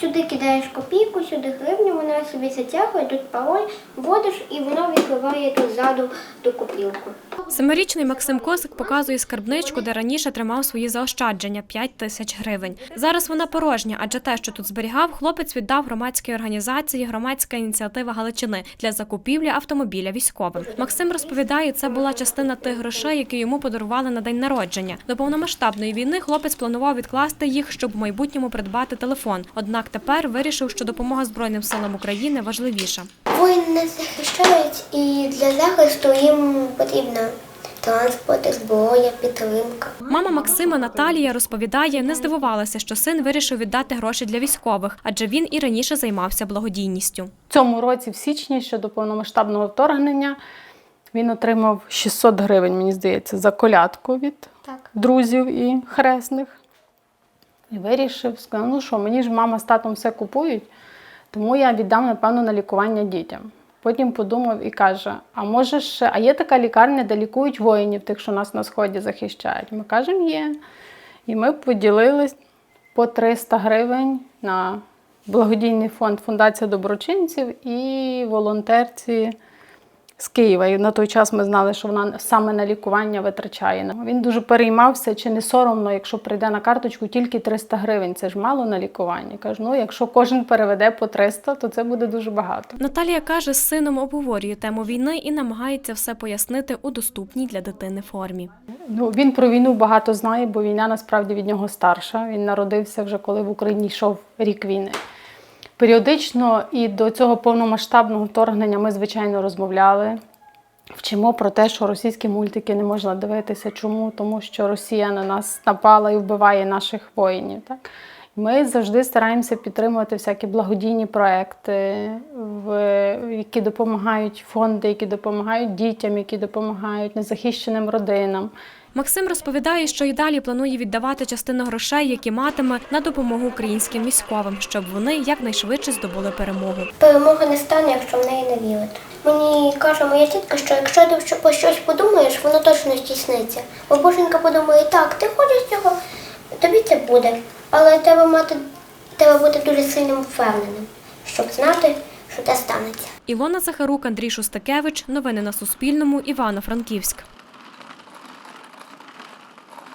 Сюди кидаєш копійку, сюди гривню, вона собі затягує, тут пароль, вводиш і воно відкриває тут ззаду ту копілку. Семирічний Максим Косик показує скарбничку, де раніше тримав свої заощадження 5 тисяч гривень. Зараз вона порожня, адже те, що тут зберігав, хлопець віддав громадській організації Громадська ініціатива Галичини для закупівлі автомобіля військовим. Максим розповідає, це була частина тих грошей, які йому подарували на день народження. До повномасштабної війни хлопець планував відкласти їх, щоб в майбутньому придбати телефон. Однак тепер вирішив, що допомога Збройним силам України важливіша. Воїни нас захищають і для захисту їм потрібна транспорт, зброя, підтримка. Мама Максима Наталія розповідає, не здивувалася, що син вирішив віддати гроші для військових, адже він і раніше займався благодійністю. Цьому році, в січні, ще до повномасштабного вторгнення, він отримав 600 гривень, мені здається, за колядку від Так. друзів і хресних. І вирішив, сказав, ну що, мені ж мама з татом все купують, тому я віддам, напевно, на лікування дітям. Потім подумав і каже: а може ще, а є така лікарня, де лікують воїнів, тих, що нас на сході захищають. Ми кажемо, є. І ми поділились по 300 гривень на благодійний фонд Фундація доброчинців і волонтерці з Києва. І на той час ми знали, що вона саме на лікування витрачає. Він дуже переймався, чи не соромно, якщо прийде на карточку тільки 300 гривень. Це ж мало на лікування. Кажу, ну якщо кожен переведе по 300, то це буде дуже багато. Наталія каже, з сином обговорює тему війни і намагається все пояснити у доступній для дитини формі. Ну, він про війну багато знає, бо війна насправді від нього старша. Він народився вже коли в Україні йшов рік війни. Періодично і до цього повномасштабного вторгнення ми, звичайно, розмовляли. Вчимо про те, що російські мультики не можна дивитися. Чому? Тому що Росія на нас напала і вбиває наших воїнів. Так? Ми завжди стараємося підтримувати всякі благодійні проекти, які допомагають фонди, які допомагають дітям, які допомагають незахищеним родинам. Максим розповідає, що і далі планує віддавати частину грошей, які матиме, на допомогу українським військовим, щоб вони якнайшвидше здобули перемогу. Перемога не стане, якщо в неї не вірити. Мені каже моя тітка, що якщо ти про щось подумаєш, воно точно здійсниться. Бабушенька подумає, так, ти хочеш цього, тобі це буде. Але треба мати, треба бути дуже сильним впевненим, щоб знати, що це станеться. Ілона Захарук, Андрій Шустакевич. Новини на Суспільному. Івано-Франківськ.